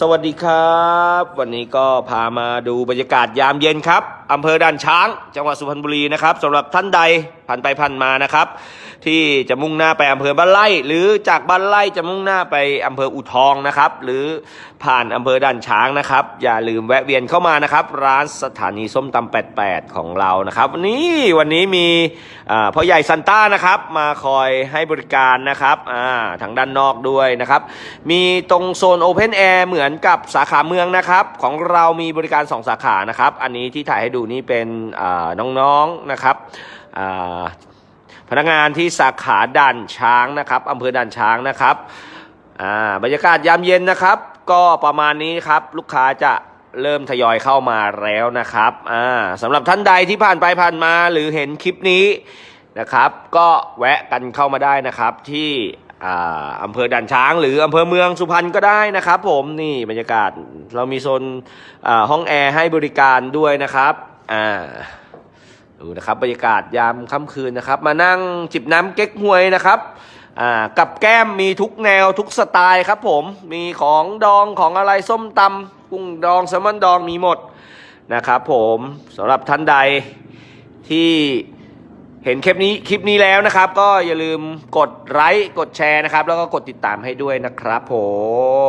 สวัสดีครับ วันนี้ก็พามาดูบรรยากาศยามเย็นครับอำเภอด่านช้าง จังหวัดสุพรรณบุรีนะครับสำหรับท่านใดผ่านไปผ่านมานะครับ ที่จะมุ่งหน้าไปอำเภอบ้านไร่หรือจากบ้านไร่จะมุ่งหน้าไปอำเภออูทองนะครับ หรือผ่านอำเภอด่านช้างนะครับ อย่าลืมแวะเวียนเข้ามานะครับ ร้านสถานีส้มตำ88 ของเรานะครับวันนี้วันนี้มีพ่อใหญ่ซันต้านะครับมาคอยให้บริการนะครับทางด้านนอกด้วยนะครับ มีตรงโซนโอเพนแอร์เหมือนกับสาขาเมืองนะครับ ของเรามีบริการ 2 สาขานะครับ อันนี้ที่ถ่ายให้ดูนี่เป็นน้องๆนะครับ พนักงานที่สาขาด่านช้างนะครับอำเภอด่านช้างนะครับอ่าบรรยากาศยามเย็นนะครับ ก็ประมาณนี้ครับลูกค้าจะเริ่มทยอยเข้ามาแล้วนะครับอ่าสำหรับท่านใดที่ผ่านไปผ่านมาหรือเห็นคลิปนี้นะครับ ก็แวะกันเข้ามาได้นะครับที่อ่าอำเภอด่านช้าง หรืออำเภอเมืองสุพรรณก็ได้นะครับ ผมนี่บรรยากาศเรามีโซนอ่าห้องแอร์ให้บริการด้วยนะครับอ่า ดูนะครับบรรยากาศยามค่ำคืนนะครับ มานั่งจิบน้ำเก๊กฮวยนะครับอ่ากับแก้มมีทุกแนวทุกสไตล์ครับผมมีของดองของอะไรส้มตำกุ้งดองแซลมอนดองมีหมดนะครับผมสำหรับท่านใดที่เห็นคลิปนี้คลิปนี้แล้วนะครับ ก็อย่าลืมกดไลค์กดแชร์นะครับ แล้วก็กดติดตามให้ด้วยนะครับผม